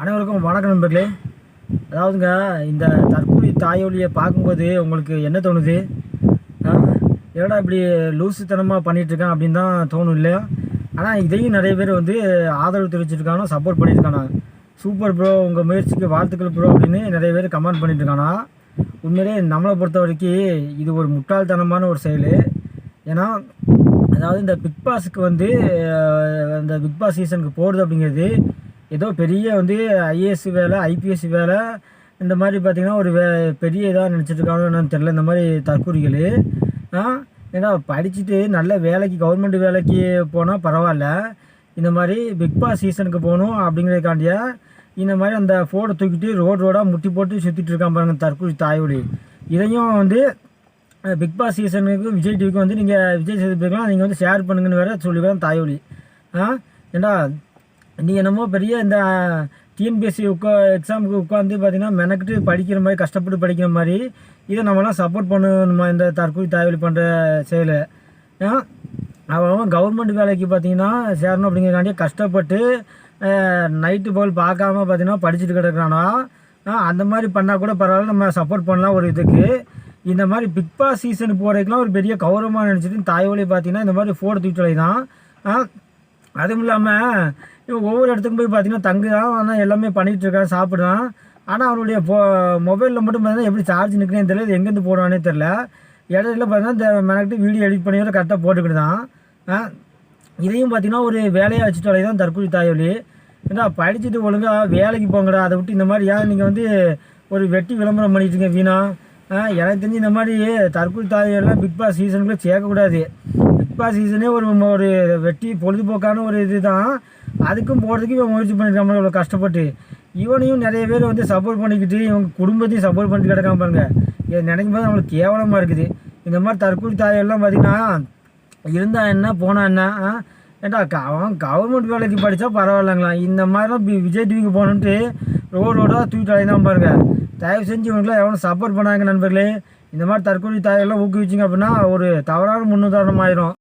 அனைவருக்கும் வணக்கம் நண்பர்களே. அதாவதுங்க இந்த தற்கொலை தாயொலியை பார்க்கும்போது உங்களுக்கு என்ன தோணுது? ஏடா இப்படி லூசுத்தனமாக பண்ணிட்டு அப்படின்னு தான் தோணும் இல்லையா? ஆனால் இதையும் நிறைய பேர் வந்து ஆதரவு தெரிவிச்சிருக்கானோ சப்போர்ட் பண்ணியிருக்கானா சூப்பர் ப்ரோ உங்கள் முயற்சிக்கு வாழ்த்துக்கள் ப்ரோ அப்படின்னு நிறைய பேர் கமெண்ட் பண்ணிட்டு இருக்கானா உண்மையிலே நம்மளை பொறுத்த வரைக்கும் இது ஒரு முட்டாள்தனமான ஒரு செயல். ஏன்னா அதாவது இந்த பிக் பாஸுக்கு வந்து இந்த பிக் பாஸ் சீசனுக்கு போகிறது அப்படிங்கிறது ஏதோ பெரிய வந்து ஐஏஎஸ் வேலை ஐபிஎஸ் வேலை இந்த மாதிரி பார்த்திங்கன்னா ஒரு வே பெரிய இதாக நினச்சிட்டு என்னன்னு தெரில இந்த மாதிரி தற்கூறிகள். ஏன்னா படிச்சுட்டு நல்ல வேலைக்கு கவர்மெண்ட் வேலைக்கு போனால் பரவாயில்ல. இந்த மாதிரி பிக் பாஸ் சீசனுக்கு போகணும் அப்படிங்கிறதுக்காண்டியா இந்த மாதிரி அந்த ஃபோனை தூக்கிட்டு ரோடு ரோடாக முட்டி போட்டு சுற்றிட்டு இருக்கான் பாருங்கள் தற்கூரி தாய்வொழி இதையும் வந்து பிக் பாஸ் சீசனுக்கு விஜய் டிவிக்கு வந்து நீங்கள் விஜய் சேதுபதிக்கெலாம் நீங்கள் வந்து ஷேர் பண்ணுங்கன்னு வேறு சொல்லிக்கிறேன் தாய்வொழி ஆ ஏண்டா நீ என்னமோ பெரிய இந்த டிஎன்பிஎஸ்சி உட்கா எக்ஸாமுக்கு உட்காந்து பார்த்தீங்கன்னா மெனக்கிட்டு படிக்கிற மாதிரி கஷ்டப்பட்டு படிக்கிற மாதிரி இதை நம்மளாம் சப்போர்ட் பண்ணணுமா இந்த தற்கொலை தாயோலி பண்ணுற செயலை? அவன் கவர்மெண்ட் வேலைக்கு பார்த்தீங்கன்னா சேரணும் அப்படிங்கிறக்காண்டியே கஷ்டப்பட்டு நைட்டு போல் பார்க்காம பார்த்தீங்கன்னா படிச்சுட்டு கிடக்குறானா? அந்த மாதிரி பண்ணால் கூட பரவாயில்ல நம்ம சப்போர்ட் பண்ணலாம் ஒரு இதுக்கு. இந்த மாதிரி பிக் பாஸ் சீசனுக்கு போகிறதுக்குலாம் ஒரு பெரிய கௌரவமாக நினச்சிட்டு தாய்வழி பார்த்தீங்கன்னா இந்த மாதிரி ஃபோட்டோ தூக்கிட்டு தான் அதுவும் இல்லாமல் இவன் ஒவ்வொரு இடத்துக்கும் போய் பார்த்தீங்கன்னா தங்குதான் ஆனால் எல்லாமே பண்ணிகிட்டு சாப்பிடுவான் ஆனால் அவனுடைய போ மொபைலில் மட்டும் பார்த்தீங்கன்னா எப்படி சார்ஜ் நிற்கிறேன்னு தெரியல இது எங்கேருந்து போடுவானே தெரில இடையில பார்த்தீங்கன்னா இந்த மெனக்கிட்டு வீடியோ எடிட் பண்ணி கரெக்டாக போட்டுக்கிட்டு தான் இதையும் பார்த்தீங்கன்னா ஒரு வேலையாக வச்சுட்டு தான் தற்கொலை தாயொலி ஏன்னா படிச்சுட்டு ஒழுங்காக வேலைக்கு போங்கடா அதை விட்டு இந்த மாதிரி ஏன் நீங்கள் வந்து ஒரு வெட்டி விளம்பரம் பண்ணிட்டுருங்க வீணா? எனக்கு தெரிஞ்சு இந்த மாதிரி தற்கொலை தாயெல்லாம் பிக் பாஸ் சீசனுக்குள்ளே சேர்க்கக்கூடாது. பாஸ் சீசனே ஒரு ஒரு வெட்டி பொழுதுபோக்கான ஒரு இது தான் அதுக்கும் போகிறதுக்கு இவன் முயற்சி பண்ணியிருக்காம இவ்வளோ கஷ்டப்பட்டு. இவனையும் நிறைய பேர் வந்து சப்போர்ட் பண்ணிக்கிட்டு இவங்க குடும்பத்தையும் சப்போர்ட் பண்ணிட்டு கிடக்காம பாருங்க. இதை நினைக்கும் போது அவங்களுக்கு கேவலமாக இருக்குது. இந்த மாதிரி தற்கொலை தாயெல்லாம் பார்த்தீங்கன்னா இருந்தா என்ன போனால் என்ன ஆ? ஏன்டா அவன் கவர்மெண்ட் வேலைக்கு படித்தா பரவாயில்லைங்களா? இந்த மாதிரிலாம் விஜய் டிவிக்கு போகணுன்ட்டு ரோடு ரோடாக தூக்கிட்டு அலைதான் பாருங்க. தயவு செஞ்சு இவங்களாம் எவனும் சப்போர்ட் பண்ணாங்க நண்பர்களே. இந்த மாதிரி தற்கொலை தாயெல்லாம் ஊக்குவிச்சிங்க அப்படின்னா ஒரு தவறான முன்னுதாரணம் ஆயிரும்